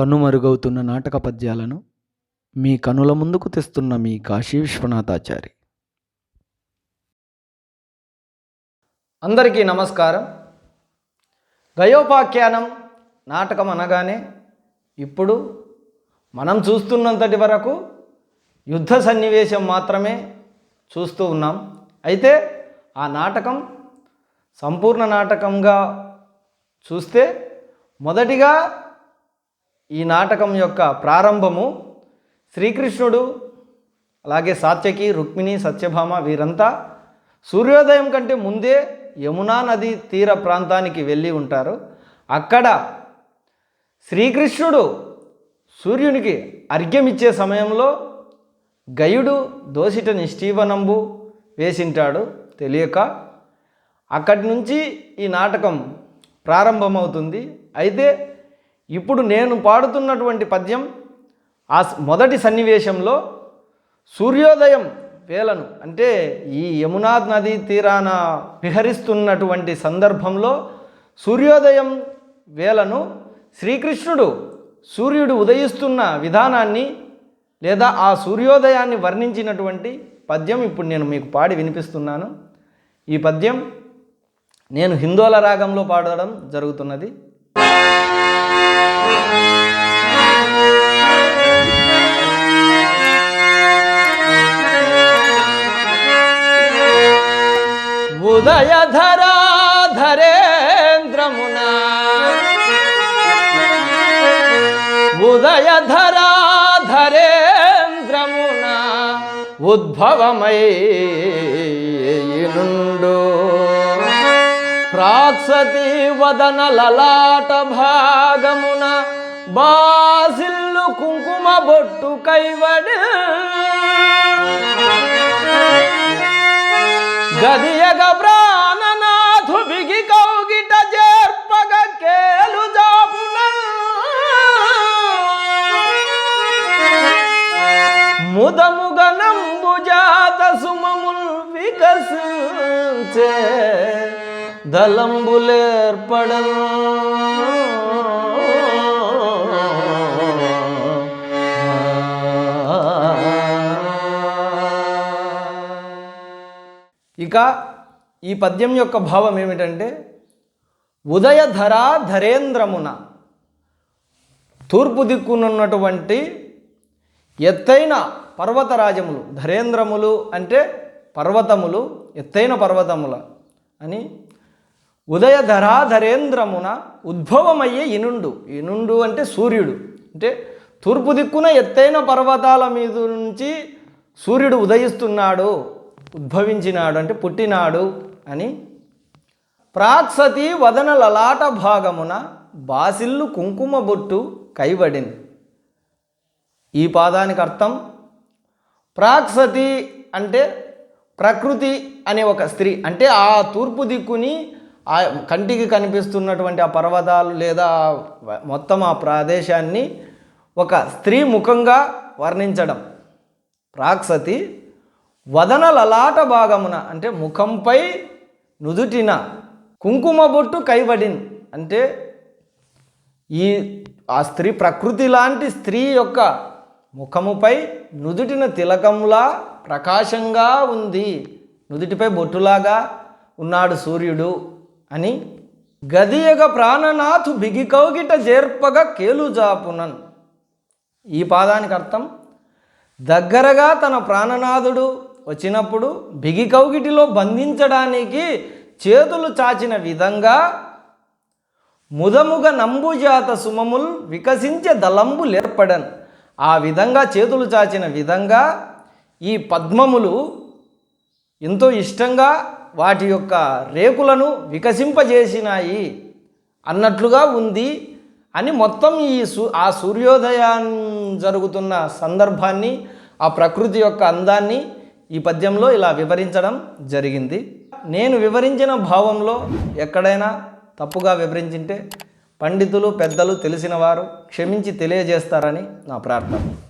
కనుమరుగవుతున్న నాటక పద్యాలను మీ కనుల ముందుకు తెస్తున్న మీ కాశీ విశ్వనాథాచారి. అందరికీ నమస్కారం. గయోపాఖ్యానం నాటకం అనగానే ఇప్పుడు మనం చూస్తున్నంతటి వరకు యుద్ధ సన్నివేశం మాత్రమే చూస్తూ ఉన్నాం. అయితే ఆ నాటకం సంపూర్ణ నాటకంగా చూస్తే మొదటిగా ఈ నాటకం యొక్క ప్రారంభము శ్రీకృష్ణుడు అలాగే సాత్యకి రుక్మిణి సత్యభామ వీరంతా సూర్యోదయం కంటే ముందే యమునా నది తీర ప్రాంతానికి వెళ్ళి ఉంటారు. అక్కడ శ్రీకృష్ణుడు సూర్యునికి అర్ఘ్యమిచ్చే సమయంలో గయుడు దోసిట నిష్ఠీవనంబు వేసింటాడు తెలియక. అక్కడి నుంచి ఈ నాటకం ప్రారంభమవుతుంది. అయితే ఇప్పుడు నేను పాడుతున్నటువంటి పద్యం ఆ మొదటి సన్నివేశంలో సూర్యోదయం వేలను అంటే ఈ యమునా నదీ తీరాన విహరిస్తున్నటువంటి సందర్భంలో సూర్యోదయం వేలను శ్రీకృష్ణుడు సూర్యుడు ఉదయిస్తున్న విధానాన్ని లేదా ఆ సూర్యోదయాన్ని వర్ణించినటువంటి పద్యం ఇప్పుడు నేను మీకు పాడి వినిపిస్తున్నాను. ఈ పద్యం నేను హిందోల రాగంలో పాడడం జరుగుతున్నది. ఉదయధరా ధరేంద్రమున ఉదయధరా ధరేంద్రమున ఉద్భవమై నుండు. ప్రాక్సతి వదన లలాట భాగమున బాసిల్లు కుంకుమ బొట్టు కైవడు. గదియగ ప్రాణనాథు బిగి కౌగిట చేర్పగ కేలు జాపున. ముదముగ నంబుజాత సుమముల్ వికసించే. దళంబులేర్పడన్. ఇక ఈ పద్యం యొక్క భావం ఏమిటంటే ఉదయధరా ధరేంద్రమున తూర్పు దిక్కునున్నటువంటి ఎత్తైన పర్వతరాజములు ధరేంద్రములు అంటే పర్వతములు ఎత్తైన పర్వతముల అని ఉదయధరాధరేంద్రమున ఉద్భవమయ్యే ఇనుండు. ఇనుండు అంటే సూర్యుడు. అంటే తూర్పు దిక్కున ఎత్తైన పర్వతాల మీద నుంచి సూర్యుడు ఉదయిస్తున్నాడు ఉద్భవించినాడు అంటే పుట్టినాడు అని. ప్రాక్సతి వదన లలాట భాగమున బాసిల్లు కుంకుమ బొట్టు కైబడింది ఈ పాదానికి అర్థం ప్రాక్సతి అంటే ప్రకృతి అనే ఒక స్త్రీ. అంటే ఆ తూర్పు దిక్కుని ఆ కంటికి కనిపిస్తున్నటువంటి ఆ పర్వతాలు లేదా మొత్తం ఆ ప్రదేశాన్ని ఒక స్త్రీ ముఖంగా వర్ణించడం. ప్రాక్సతి వదన లలాట భాగమున అంటే ముఖంపై నుదుటిన కుంకుమ బొట్టు కైబడిన్ అంటే ఈ ఆ స్త్రీ ప్రకృతి లాంటి స్త్రీ యొక్క ముఖముపై నుదుటిన తిలకంలా ప్రకాశంగా ఉంది. నుదుటిపై బొట్టులాగా ఉన్నాడు సూర్యుడు. అని గదియగ ప్రాణనాథు బిగి కౌగిట చేర్పగా కేలుజాపునన్ ఈ పాదానికి అర్థం దగ్గరగా తన ప్రాణనాథుడు వచ్చినప్పుడు బిగి కౌగిటిలో బంధించడానికి చేతులు చాచిన విధంగా ముదముగ నంబుజాత సుమముల్ వికసించే దళంబు లేర్పడన్. ఆ విధంగా చేతులు చాచిన విధంగా ఈ పద్మములు ఎంతో ఇష్టంగా వాటి యొక్క రేకులను వికసింపజేసినాయి అన్నట్లుగా ఉంది అని మొత్తం ఈ సూ ఆ సూర్యోదయం జరుగుతున్న సందర్భాన్ని ఆ ప్రకృతి యొక్క అందాన్ని ఈ పద్యంలో ఇలా వివరించడం జరిగింది. నేను వివరించిన భావంలో ఎక్కడైనా తప్పుగా వివరించింటే పండితులు పెద్దలు తెలిసినవారు క్షమించి తెలియజేస్తారని నా ప్రార్థన.